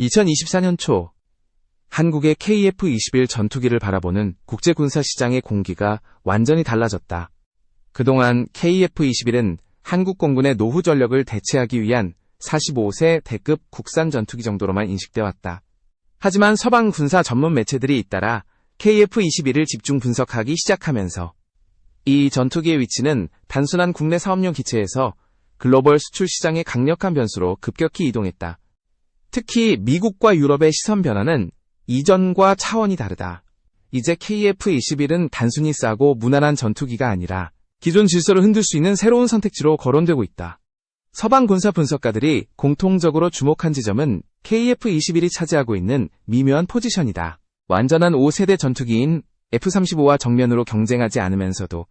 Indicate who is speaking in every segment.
Speaker 1: 2024년 초 한국의 KF-21 전투기를 바라보는 국제군사시장의 공기가 완전히 달라졌다. 그동안 KF-21은 한국 공군의 노후 전력을 대체하기 위한 45세 대급 국산 전투기 정도로만 인식돼 왔다. 하지만 서방 군사 전문 매체들이 잇따라 KF-21을 집중 분석하기 시작하면서 이 전투기의 위치는 단순한 국내 사업용 기체에서 글로벌 수출 시장의 강력한 변수로 급격히 이동했다. 특히 미국과 유럽의 시선 변화는 이전과 차원이 다르다. 이제 KF-21은 단순히 싸고 무난한 전투기가 아니라 기존 질서를 흔들 수 있는 새로운 선택지로 거론되고 있다. 서방 군사 분석가들이 공통적으로 주목한 지점은 KF-21이 차지하고 있는 미묘한 포지션이다. 완전한 5세대 전투기인 F-35와 정면으로 경쟁하지 않으면서도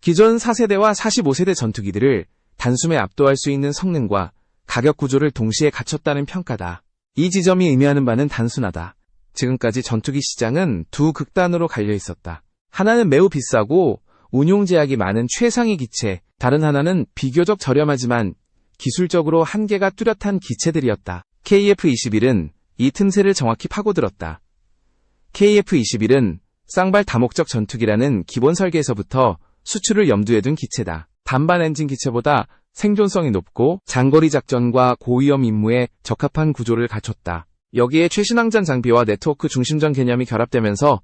Speaker 1: 기존 4세대와 45세대 전투기들을 단숨에 압도할 수 있는 성능과 가격 구조를 동시에 갖췄다는 평가다. 이 지점이 의미하는 바는 단순하다. 지금까지 전투기 시장은 두 극단으로 갈려 있었다. 하나는 매우 비싸고 운용 제약이 많은 최상위 기체, 다른 하나는 비교적 저렴하지만 기술적으로 한계가 뚜렷한 기체들이었다. KF-21은 이 틈새를 정확히 파고들었다. KF-21은 쌍발 다목적 전투기라는 기본 설계에서부터 수출을 염두에 둔 기체다. 반반 엔진 기체보다 생존성이 높고 장거리 작전과 고위험 임무에 적합한 구조를 갖췄다. 여기에 최신항전 장비와 네트워크 중심전 개념이 결합되면서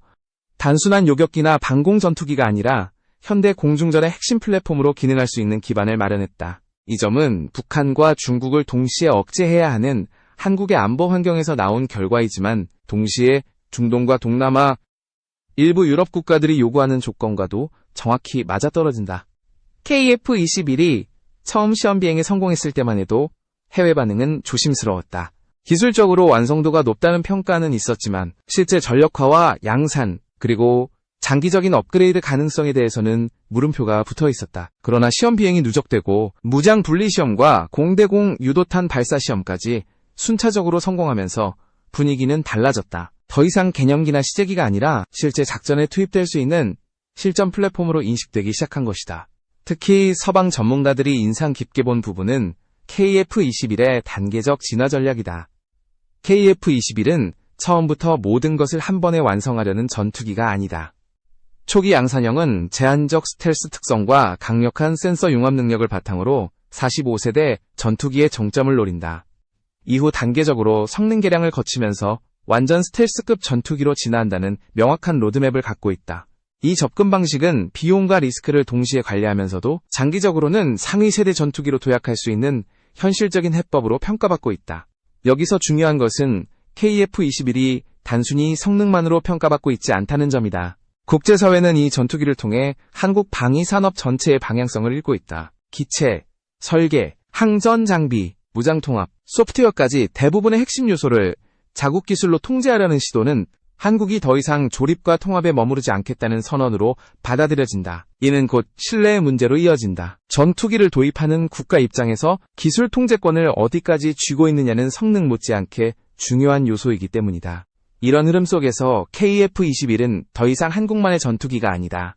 Speaker 1: 단순한 요격기나 방공 전투기가 아니라 현대 공중전의 핵심 플랫폼으로 기능할 수 있는 기반을 마련했다. 이 점은 북한과 중국을 동시에 억제해야 하는 한국의 안보 환경에서 나온 결과이지만 동시에 중동과 동남아 일부 유럽 국가들이 요구하는 조건과도 정확히 맞아떨어진다. KF-21이 처음 시험 비행에 성공했을 때만 해도 해외 반응은 조심스러웠다. 기술적으로 완성도가 높다는 평가는 있었지만 실제 전력화와 양산 그리고 장기적인 업그레이드 가능성에 대해서는 물음표가 붙어 있었다. 그러나 시험 비행이 누적되고 무장 분리 시험과 공대공 유도탄 발사 시험까지 순차적으로 성공하면서 분위기는 달라졌다. 더 이상 개념기나 시제기가 아니라 실제 작전에 투입될 수 있는 실전 플랫폼으로 인식되기 시작한 것이다. 특히 서방 전문가들이 인상 깊게 본 부분은 KF-21의 단계적 진화 전략이다. KF-21은 처음부터 모든 것을 한 번에 완성하려는 전투기가 아니다. 초기 양산형은 제한적 스텔스 특성과 강력한 센서 융합 능력을 바탕으로 45세대 전투기의 정점을 노린다. 이후 단계적으로 성능 개량을 거치면서 완전 스텔스급 전투기로 진화한다는 명확한 로드맵을 갖고 있다. 이 접근 방식은 비용과 리스크를 동시에 관리하면서도 장기적으로는 상위 세대 전투기로 도약할 수 있는 현실적인 해법으로 평가받고 있다. 여기서 중요한 것은 KF-21이 단순히 성능만으로 평가받고 있지 않다는 점이다. 국제사회는 이 전투기를 통해 한국 방위산업 전체의 방향성을 읽고 있다. 기체, 설계, 항전 장비, 무장통합, 소프트웨어까지 대부분의 핵심 요소를 자국 기술로 통제하려는 시도는 한국이 더 이상 조립과 통합에 머무르지 않겠다는 선언으로 받아들여진다. 이는 곧 신뢰의 문제로 이어진다. 전투기를 도입하는 국가 입장에서 기술 통제권을 어디까지 쥐고 있느냐는 성능 못지않게 중요한 요소이기 때문이다. 이런 흐름 속에서 KF-21은 더 이상 한국만의 전투기가 아니다.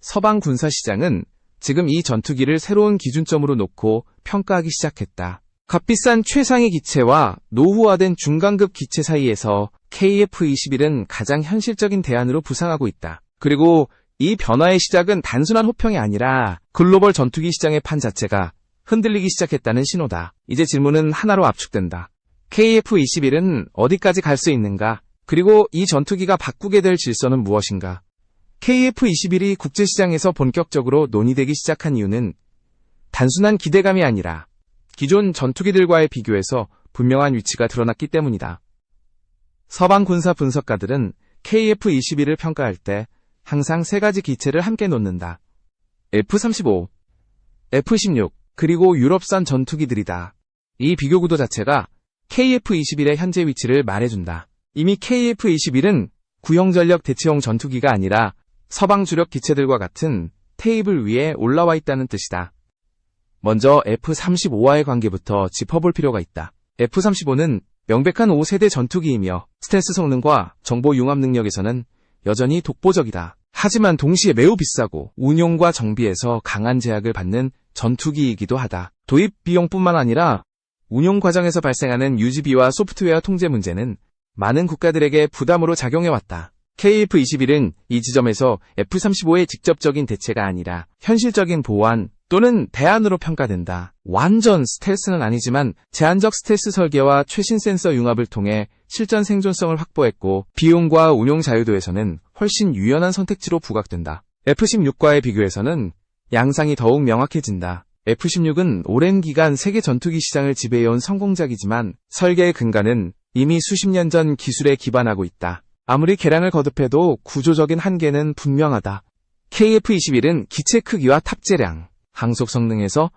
Speaker 1: 서방 군사 시장은 지금 이 전투기를 새로운 기준점으로 놓고 평가하기 시작했다. 값비싼 최상위 기체와 노후화된 중간급 기체 사이에서 KF-21은 가장 현실적인 대안으로 부상하고 있다. 그리고 이 변화의 시작은 단순한 호평이 아니라 글로벌 전투기 시장의 판 자체가 흔들리기 시작했다는 신호다. 이제 질문은 하나로 압축된다. KF-21은 어디까지 갈 수 있는가? 그리고 이 전투기가 바꾸게 될 질서는 무엇인가? KF-21이 국제시장에서 본격적으로 논의되기 시작한 이유는 단순한 기대감이 아니라 기존 전투기들과의 비교에서 분명한 위치가 드러났기 때문이다. 서방 군사 분석가들은 KF-21을 평가할 때 항상 세 가지 기체를 함께 놓는다. F-35, F-16, 그리고 유럽산 전투기들이다. 이 비교 구도 자체가 KF-21의 현재 위치를 말해준다. 이미 KF-21은 구형 전력 대체용 전투기가 아니라 서방 주력 기체들과 같은 테이블 위에 올라와 있다는 뜻이다. 먼저 F-35와의 관계부터 짚어볼 필요가 있다. F-35는 명백한 5세대 전투기이며 스텔스 성능과 정보 융합 능력에서는 여전히 독보적이다. 하지만 동시에 매우 비싸고 운용과 정비에서 강한 제약을 받는 전투기이기도 하다. 도입 비용뿐만 아니라 운용 과정에서 발생하는 유지비와 소프트웨어 통제 문제는 많은 국가들에게 부담으로 작용해왔다. KF-21은 이 지점에서 F-35의 직접적인 대체가 아니라 현실적인 보완 또는 대안으로 평가된다. 완전 스텔스는 아니지만 제한적 스텔스 설계와 최신 센서 융합을 통해 실전 생존성을 확보했고 비용과 운용 자유도에서는 훨씬 유연한 선택지로 부각된다. F-16과의 비교에서는 양상이 더욱 명확해진다. F-16은 오랜 기간 세계 전투기 시장을 지배해온 성공작이지만 설계의 근간은 이미 수십 년 전 기술에 기반하고 있다. 아무리 개량을 거듭해도 구조적인 한계는 분명하다. KF-21은 기체 크기와 탑재량, 항속 성능에서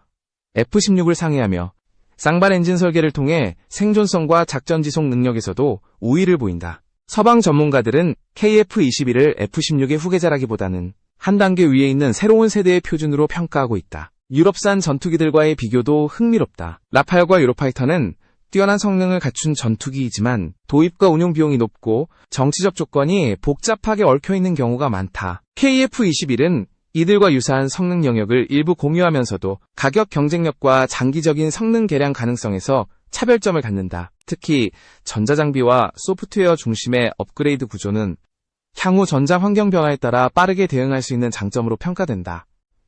Speaker 1: F-16을 상회하며 쌍발 엔진 설계를 통해 생존성과 작전 지속 능력에서도 우위를 보인다. 서방 전문가들은 KF-21을 F-16의 후계자라기보다는 한 단계 위에 있는 새로운 세대의 표준으로 평가하고 있다. 유럽산 전투기들과의 비교도 흥미롭다. 라팔과 유로파이터는 뛰어난 성능을 갖춘 전투기이지만 도입과 운용 비용이 높고 정치적 조건이 복잡하게 얽혀있는 경우가 많다. KF-21은 이들과 유사한 성능 영역을 일부 공유하면서도 가격 경쟁력과 장기적인 성능 개량 가능성에서 차별점을 갖는다. 특히 전자장비와 소프트웨어 중심의 업그레이드 구조는 향후 전장 환경 변화에 따라 빠르게 대응할 수 있는 장점으로 평가된다.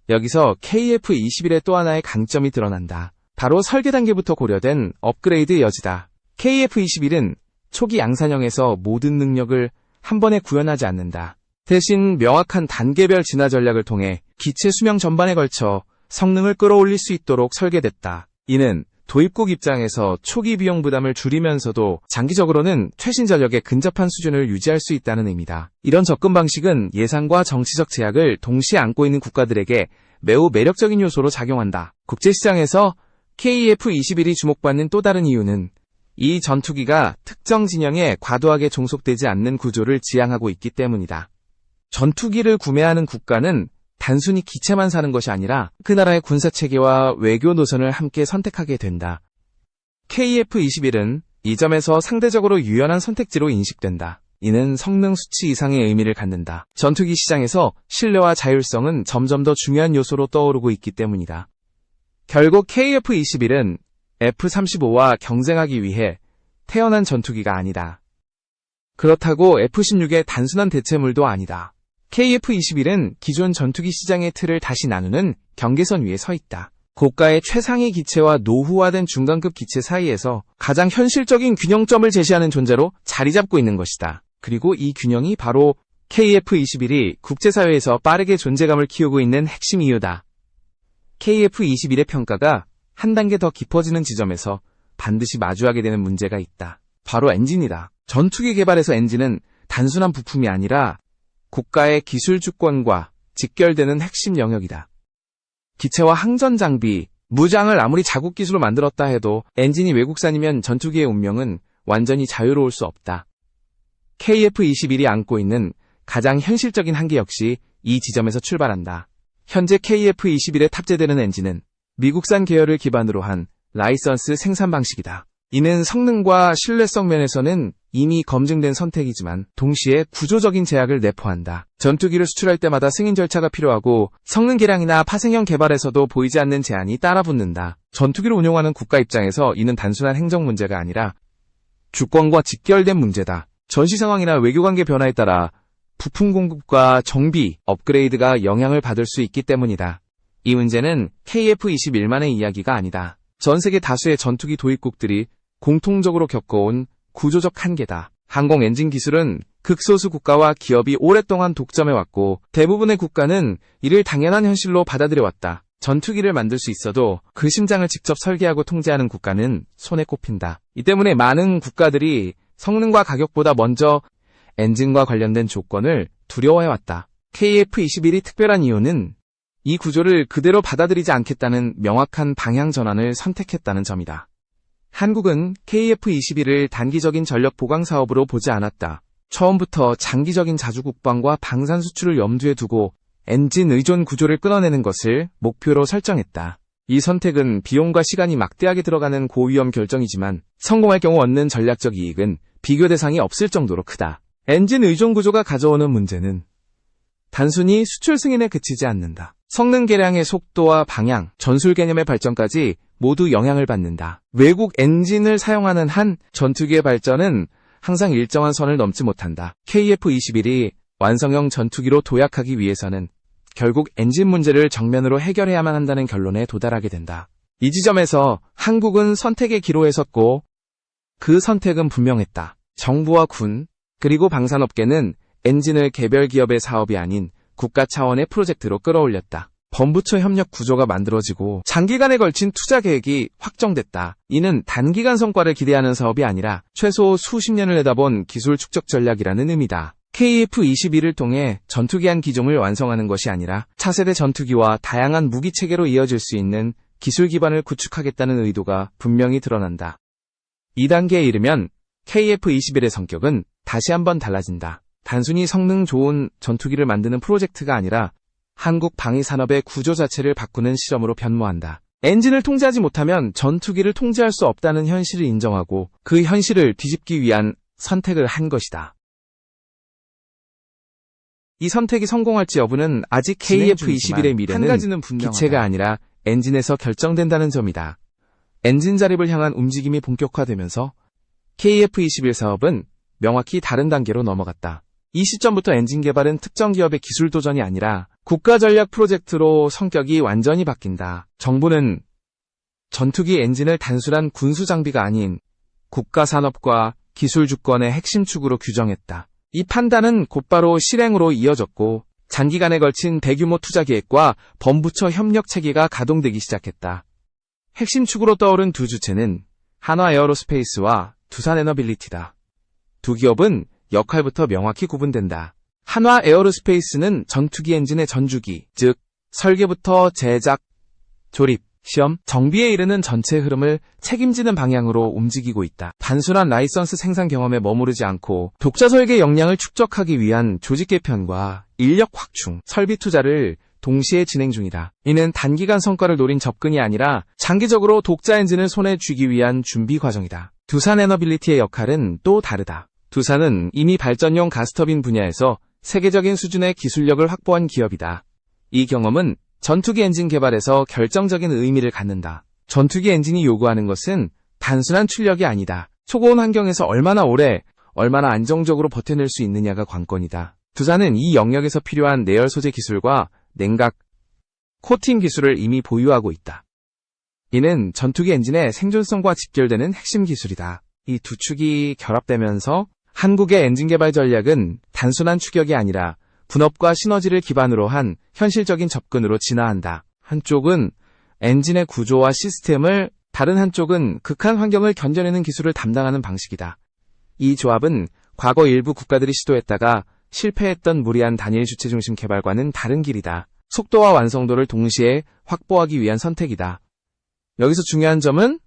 Speaker 1: 여기서 KF-21의 또 하나의 강점이 드러난다. 바로 설계 단계부터 고려된 업그레이드 여지다. KF-21은 초기 양산형에서 모든 능력을 한 번에 구현하지 않는다. 대신 명확한 단계별 진화 전략을 통해 기체 수명 전반에 걸쳐 성능을 끌어올릴 수 있도록 설계됐다. 이는 도입국 입장에서 초기 비용 부담을 줄이면서도 장기적으로는 최신 전력에 근접한 수준을 유지할 수 있다는 의미다. 이런 접근 방식은 예산과 정치적 제약을 동시에 안고 있는 국가들에게 매우 매력적인 요소로 작용한다. 국제시장에서 KF-21이 주목받는 또 다른 이유는 이 전투기가 특정 진영에 과도하게 종속되지 않는 구조를 지향하고 있기 때문이다. 전투기를 구매하는 국가는 단순히 기체만 사는 것이 아니라 그 나라의 군사체계와 외교 노선을 함께 선택하게 된다. KF-21은 이 점에서 상대적으로 유연한 선택지로 인식된다. 이는 성능 수치 이상의 의미를 갖는다. 전투기 시장에서 신뢰와 자율성은 점점 더 중요한 요소로 떠오르고 있기 때문이다. 결국 KF-21은 F-35와 경쟁하기 위해 태어난 전투기가 아니다. 그렇다고 F-16의 단순한 대체물도 아니다. KF-21은 기존 전투기 시장의 틀을 다시 나누는 경계선 위에 서 있다. 고가의 최상위 기체와 노후화된 중간급 기체 사이에서 가장 현실적인 균형점을 제시하는 존재로 자리 잡고 있는 것이다. 그리고 이 균형이 바로 KF-21이 국제사회에서 빠르게 존재감을 키우고 있는 핵심 이유다. KF-21의 평가가 한 단계 더 깊어지는 지점에서 반드시 마주하게 되는 문제가 있다. 바로 엔진이다. 전투기 개발에서 엔진은 단순한 부품이 아니라 국가의 기술 주권과 직결되는 핵심 영역이다. 기체와 항전 장비, 무장을 아무리 자국 기술로 만들었다 해도 엔진이 외국산이면 전투기의 운명은 완전히 자유로울 수 없다. KF-21이 안고 있는 가장 현실적인 한계 역시 이 지점에서 출발한다. 현재 KF-21에 탑재되는 엔진은 미국산 계열을 기반으로 한 라이선스 생산 방식이다. 이는 성능과 신뢰성 면에서는 이미 검증된 선택이지만 동시에 구조적인 제약을 내포한다. 전투기를 수출할 때마다 승인 절차가 필요하고 성능 개량이나 파생형 개발에서도 보이지 않는 제한이 따라붙는다. 전투기를 운용하는 국가 입장에서 이는 단순한 행정 문제가 아니라 주권과 직결된 문제다. 전시 상황이나 외교관계 변화에 따라 부품 공급과 정비, 업그레이드가 영향을 받을 수 있기 때문이다. 이 문제는 KF-21만의 이야기가 아니다. 전 세계 다수의 전투기 도입국들이 공통적으로 겪어온 구조적 한계다. 항공 엔진 기술은 극소수 국가와 기업이 오랫동안 독점해왔고 대부분의 국가는 이를 당연한 현실로 받아들여왔다. 전투기를 만들 수 있어도 그 심장을 직접 설계하고 통제하는 국가는 손에 꼽힌다. 이 때문에 많은 국가들이 성능과 가격보다 먼저 엔진과 관련된 조건을 두려워해왔다. KF-21이 특별한 이유는 이 구조를 그대로 받아들이지 않겠다는 명확한 방향 전환을 선택했다는 점이다. 한국은 KF-21을 단기적인 전력 보강 사업으로 보지 않았다. 처음부터 장기적인 자주 국방과 방산 수출을 염두에 두고 엔진 의존 구조를 끊어내는 것을 목표로 설정했다. 이 선택은 비용과 시간이 막대하게 들어가는 고위험 결정이지만 성공할 경우 얻는 전략적 이익은 비교 대상이 없을 정도로 크다. 엔진 의존 구조가 가져오는 문제는 단순히 수출 승인에 그치지 않는다. 성능 개량의 속도와 방향, 전술 개념의 발전까지 모두 영향을 받는다. 외국 엔진을 사용하는 한 전투기의 발전은 항상 일정한 선을 넘지 못한다. KF-21이 완성형 전투기로 도약하기 위해서는 결국 엔진 문제를 정면으로 해결해야만 한다는 결론에 도달하게 된다. 이 지점에서 한국은 선택의 기로에 섰고 그 선택은 분명했다. 정부와 군, 그리고 방산업계는 엔진을 개별 기업의 사업이 아닌 국가 차원의 프로젝트로 끌어올렸다. 범부처 협력 구조가 만들어지고 장기간에 걸친 투자 계획이 확정됐다. 이는 단기간 성과를 기대하는 사업이 아니라 최소 수십 년을 내다본 기술 축적 전략이라는 의미다. KF-21을 통해 전투기 한 기종을 완성하는 것이 아니라 차세대 전투기와 다양한 무기 체계로 이어질 수 있는 기술 기반을 구축하겠다는 의도가 분명히 드러난다. 2단계에 이르면 KF-21의 성격은 다시 한번 달라진다. 단순히 성능 좋은 전투기를 만드는 프로젝트가 아니라 한국 방위 산업의 구조 자체를 바꾸는 실험으로 변모한다. 엔진을 통제하지 못하면 전투기를 통제할 수 없다는 현실을 인정하고 그 현실을 뒤집기 위한 선택을 한 것이다. 이 선택이 성공할지 여부는 아직
Speaker 2: 진행
Speaker 1: KF-21의 미래는
Speaker 2: 한 가지는 분명하다.
Speaker 1: 기체가 아니라 엔진에서 결정된다는 점이다. 엔진 자립을 향한 움직임이 본격화되면서 KF-21 사업은 명확히 다른 단계로 넘어갔다. 이 시점부터 엔진 개발은 특정 기업의 기술 도전이 아니라 국가 전략 프로젝트로 성격이 완전히 바뀐다. 정부는 전투기 엔진을 단순한 군수 장비가 아닌 국가 산업과 기술 주권의 핵심 축으로 규정했다. 이 판단은 곧바로 실행으로 이어졌고 장기간에 걸친 대규모 투자 계획과 범부처 협력 체계가 가동되기 시작했다. 핵심 축으로 떠오른 두 주체는 한화 에어로스페이스와 두산 에너빌리티다. 두 기업은 역할부터 명확히 구분된다. 한화 에어로스페이스는 전투기 엔진의 전주기, 즉 설계부터 제작, 조립, 시험, 정비에 이르는 전체 흐름을 책임지는 방향으로 움직이고 있다. 단순한 라이선스 생산 경험에 머무르지 않고 독자 설계 역량을 축적하기 위한 조직 개편과 인력 확충, 설비 투자를 동시에 진행 중이다. 이는 단기간 성과를 노린 접근이 아니라 장기적으로 독자 엔진을 손에 쥐기 위한 준비 과정이다. 두산 에너빌리티의 역할은 또 다르다. 두산은 이미 발전용 가스터빈 분야에서 세계적인 수준의 기술력을 확보한 기업이다. 이 경험은 전투기 엔진 개발에서 결정적인 의미를 갖는다. 전투기 엔진이 요구하는 것은 단순한 출력이 아니다. 초고온 환경에서 얼마나 오래, 얼마나 안정적으로 버텨낼 수 있느냐가 관건이다. 두산은 이 영역에서 필요한 내열 소재 기술과 냉각, 코팅 기술을 이미 보유하고 있다. 이는 전투기 엔진의 생존성과 직결되는 핵심 기술이다. 이 두 축이 결합되면서 한국의 엔진 개발 전략은 단순한 추격이 아니라 분업과 시너지를 기반으로 한 현실적인 접근으로 진화한다. 한쪽은 엔진의 구조와 시스템을, 다른 한쪽은 극한 환경을 견뎌내는 기술을 담당하는 방식이다. 이 조합은 과거 일부 국가들이 시도했다가 실패했던 무리한 단일 주체 중심 개발과는 다른 길이다. 속도와 완성도를 동시에 확보하기 위한 선택이다. 여기서 중요한 점은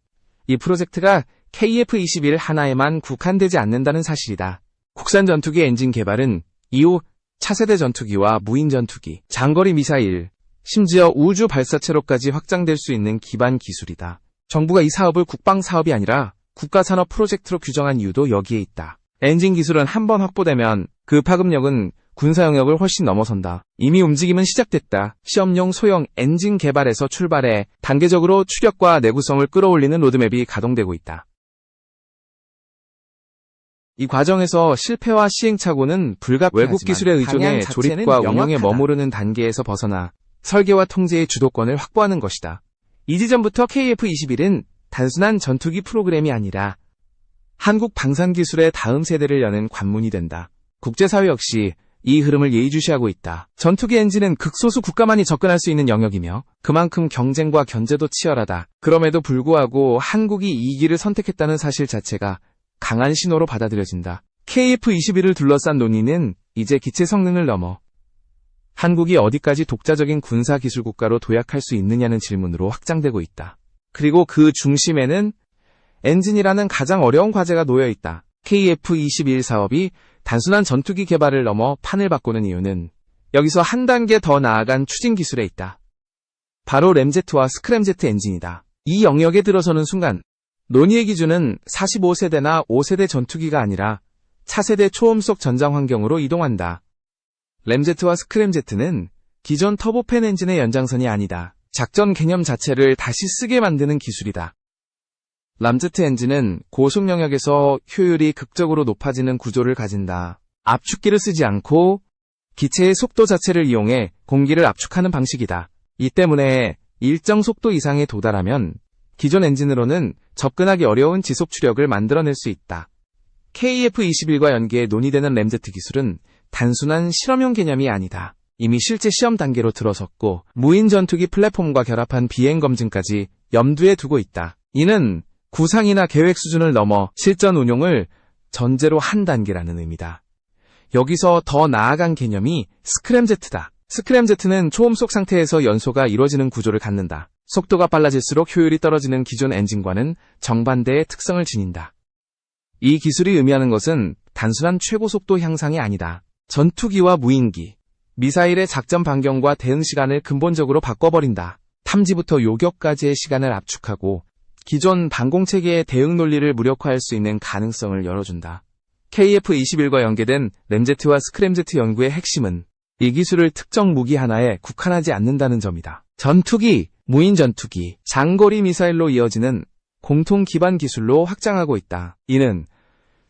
Speaker 1: 이 프로젝트가 KF-21 하나에만 국한되지 않는다는 사실이다. 국산 전투기 엔진 개발은 이후 차세대 전투기와 무인 전투기, 장거리 미사일, 심지어 우주 발사체로까지 확장될 수 있는 기반 기술이다. 정부가 이 사업을 국방 사업이 아니라 국가 산업 프로젝트로 규정한 이유도 여기에 있다. 엔진 기술은 한 번 확보되면 그 파급력은 군사 영역을 훨씬 넘어선다. 이미 움직임은 시작됐다. 시험용 소형 엔진 개발에서 출발해 단계적으로 추력과 내구성을 끌어올리는 로드맵이 가동되고 있다. 이 과정에서 실패와 시행착오는 불가피하지만 외국 기술의 의존에
Speaker 2: 자체는
Speaker 1: 조립과 운영에. 머무르는 단계에서 벗어나 설계와 통제의 주도권을 확보하는 것이다. 이 지점부터 KF-21은 단순한 전투기 프로그램이 아니라 한국 방산 기술의 다음 세대를 여는 관문이 된다. 국제사회 역시 이 흐름을 예의주시하고 있다. 전투기 엔진은 극소수 국가만이 접근할 수 있는 영역이며 그만큼 경쟁과 견제도 치열하다. 그럼에도 불구하고 한국이 이 길을 선택했다는 사실 자체가 강한 신호로 받아들여진다. KF-21을 둘러싼 논의는 이제 기체 성능을 넘어 한국이 어디까지 독자적인 군사 기술 국가로 도약할 수 있느냐는 질문으로 확장되고 있다. 그리고 그 중심에는 엔진이라는 가장 어려운 과제가 놓여 있다. KF-21 사업이 단순한 전투기 개발을 넘어 판을 바꾸는 이유는 여기서 한 단계 더 나아간 추진 기술에 있다. 바로 램제트와 스크램제트 엔진이다. 이 영역에 들어서는 순간 논의의 기준은 45세대나 5세대 전투기가 아니라 차세대 초음속 전장 환경으로 이동한다. 램제트와 스크램제트는 기존 터보팬 엔진의 연장선이 아니다. 작전 개념 자체를 다시 쓰게 만드는 기술이다. 람제트 엔진은 고속 영역에서 효율이 극적으로 높아지는 구조를 가진다. 압축기를 쓰지 않고 기체의 속도 자체를 이용해 공기를 압축하는 방식이다. 이 때문에 일정 속도 이상에 도달하면 기존 엔진으로는 접근하기 어려운 지속 추력을 만들어낼 수 있다. KF-21과 연계해 논의되는 램제트 기술은 단순한 실험용 개념이 아니다. 이미 실제 시험 단계로 들어섰고 무인 전투기 플랫폼과 결합한 비행 검증까지 염두에 두고 있다. 이는 구상이나 계획 수준을 넘어 실전 운용을 전제로 한 단계라는 의미다. 여기서 더 나아간 개념이 스크램제트다. 스크램제트는 초음속 상태에서 연소가 이루어지는 구조를 갖는다. 속도가 빨라질수록 효율이 떨어지는 기존 엔진과는 정반대의 특성을 지닌다. 이 기술이 의미하는 것은 단순한 최고 속도 향상이 아니다. 전투기와 무인기, 미사일의 작전 반경과 대응 시간을 근본적으로 바꿔버린다. 탐지부터 요격까지의 시간을 압축하고 기존 방공 체계의 대응 논리를 무력화할 수 있는 가능성을 열어준다. KF-21과 연계된 램제트와 스크램제트 연구의 핵심은 이 기술을 특정 무기 하나에 국한하지 않는다는 점이다. 전투기, 무인 전투기, 장거리 미사일로 이어지는 공통 기반 기술로 확장하고 있다. 이는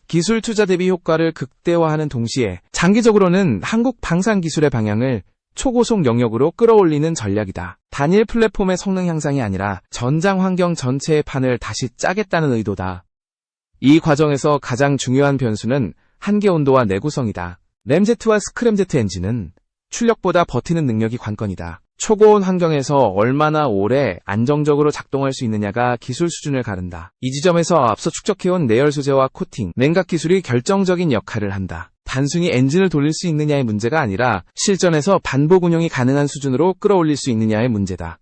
Speaker 1: 기술 투자 대비 효과를 극대화하는 동시에 장기적으로는 한국 방산 기술의 방향을 초고속 영역으로 끌어올리는 전략이다. 단일 플랫폼의 성능 향상이 아니라 전장 환경 전체의 판을 다시 짜겠다는 의도다. 이 과정에서 가장 중요한 변수는 한계 온도와 내구성이다. 램제트와 스크램제트 엔진은 출력보다 버티는 능력이 관건이다. 초고온 환경에서 얼마나 오래 안정적으로 작동할 수 있느냐가 기술 수준을 가른다. 이 지점에서 앞서 축적해온 내열 소재와 코팅, 냉각 기술이 결정적인 역할을 한다. 단순히 엔진을 돌릴 수 있느냐의 문제가 아니라 실전에서 반복 운용이 가능한 수준으로 끌어올릴 수 있느냐의 문제다.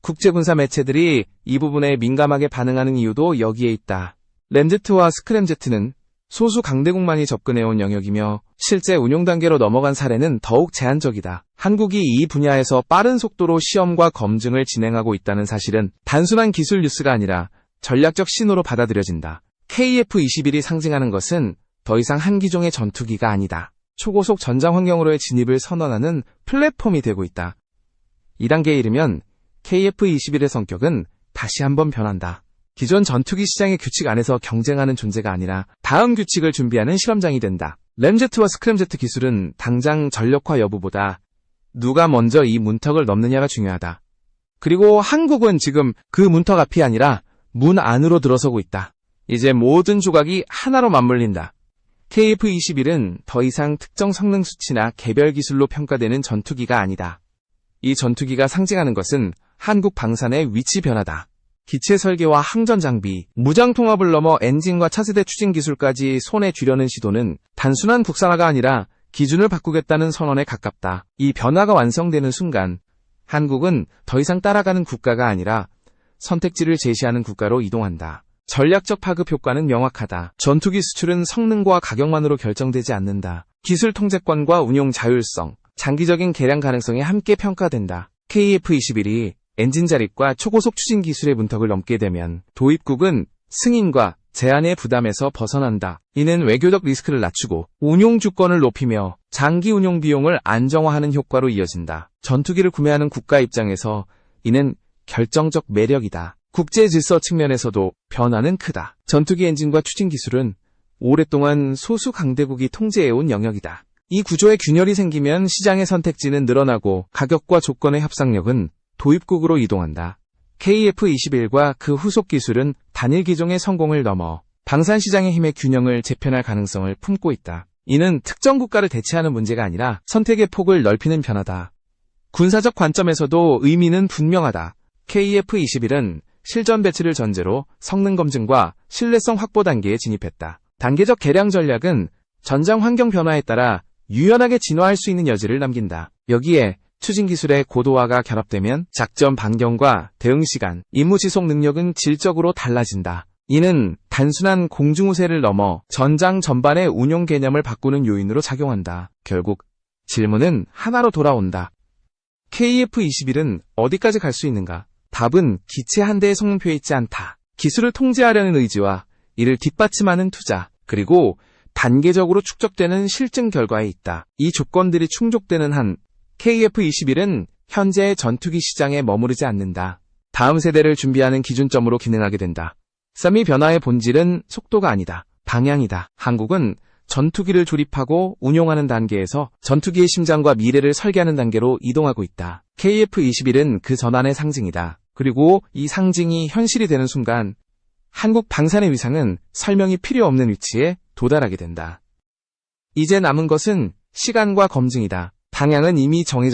Speaker 1: 국제군사 매체들이 이 부분에 민감하게 반응하는 이유도 여기에 있다. 램제트와 스크램제트는 소수 강대국만이 접근해온 영역이며 실제 운용 단계로 넘어간 사례는 더욱 제한적이다. 한국이 이 분야에서 빠른 속도로 시험과 검증을 진행하고 있다는 사실은 단순한 기술 뉴스가 아니라 전략적 신호로 받아들여진다. KF-21이 상징하는 것은 더 이상 한 기종의 전투기가 아니다. 초고속 전장 환경으로의 진입을 선언하는 플랫폼이 되고 있다. 2단계에 이르면 KF-21의 성격은 다시 한번 변한다. 기존 전투기 시장의 규칙 안에서 경쟁하는 존재가 아니라 다음 규칙을 준비하는 실험장이 된다. 램제트와 스크램제트 기술은 당장 전력화 여부보다 누가 먼저 이 문턱을 넘느냐가 중요하다. 그리고 한국은 지금 그 문턱 앞이 아니라 문 안으로 들어서고 있다. 이제 모든 조각이 하나로 맞물린다. KF-21은 더 이상 특정 성능 수치나 개별 기술로 평가되는 전투기가 아니다. 이 전투기가 상징하는 것은 한국 방산의 위치 변화다. 기체 설계와 항전 장비, 무장 통합을 넘어 엔진과 차세대 추진 기술까지 손에 쥐려는 시도는 단순한 국산화가 아니라 기준을 바꾸겠다는 선언에 가깝다. 이 변화가 완성되는 순간 한국은 더 이상 따라가는 국가가 아니라 선택지를 제시하는 국가로 이동한다. 전략적 파급 효과는 명확하다. 전투기 수출은 성능과 가격만으로 결정되지 않는다. 기술 통제권과 운용 자율성, 장기적인 개량 가능성이 함께 평가된다. KF-21이 엔진 자립과 초고속 추진 기술의 문턱을 넘게 되면 도입국은 승인과 제한의 부담에서 벗어난다. 이는 외교적 리스크를 낮추고 운용 주권을 높이며 장기 운용 비용을 안정화하는 효과로 이어진다. 전투기를 구매하는 국가 입장에서 이는 결정적 매력이다. 국제 질서 측면에서도 변화는 크다. 전투기 엔진과 추진 기술은 오랫동안 소수 강대국이 통제해온 영역이다. 이 구조에 균열이 생기면 시장의 선택지는 늘어나고 가격과 조건의 협상력은 도입국으로 이동한다. KF-21과 그 후속 기술은 단일 기종의 성공을 넘어 방산 시장의 힘의 균형을 재편할 가능성을 품고 있다. 이는 특정 국가를 대체하는 문제가 아니라 선택의 폭을 넓히는 변화다. 군사적 관점에서도 의미는 분명하다. KF-21은 실전 배치를 전제로 성능 검증과 신뢰성 확보 단계에 진입했다. 단계적 개량 전략은 전장 환경 변화에 따라 유연하게 진화할 수 있는 여지를 남긴다. 여기에 추진 기술의 고도화가 결합되면 작전 반경과 대응 시간, 임무 지속 능력은 질적으로 달라진다. 이는 단순한 공중우세를 넘어 전장 전반의 운용 개념을 바꾸는 요인으로 작용한다. 결국 질문은 하나로 돌아온다. KF-21은 어디까지 갈 수 있는가? 답은 기체 한 대의 성능표에 있지 않다. 기술을 통제하려는 의지와 이를 뒷받침하는 투자, 그리고 단계적으로 축적되는 실증 결과에 있다. 이 조건들이 충족되는 한 KF-21은 현재의 전투기 시장에 머무르지 않는다. 다음 세대를 준비하는 기준점으로 기능하게 된다. 썸이 변화의 본질은 속도가 아니다. 방향이다. 한국은 전투기를 조립하고 운용하는 단계에서 전투기의 심장과 미래를 설계하는 단계로 이동하고 있다. KF-21은 그 전환의 상징이다. 그리고 이 상징이 현실이 되는 순간 한국 방산의 위상은 설명이 필요 없는 위치에 도달하게 된다. 이제 남은 것은 시간과 검증이다. 방향은 이미 정해져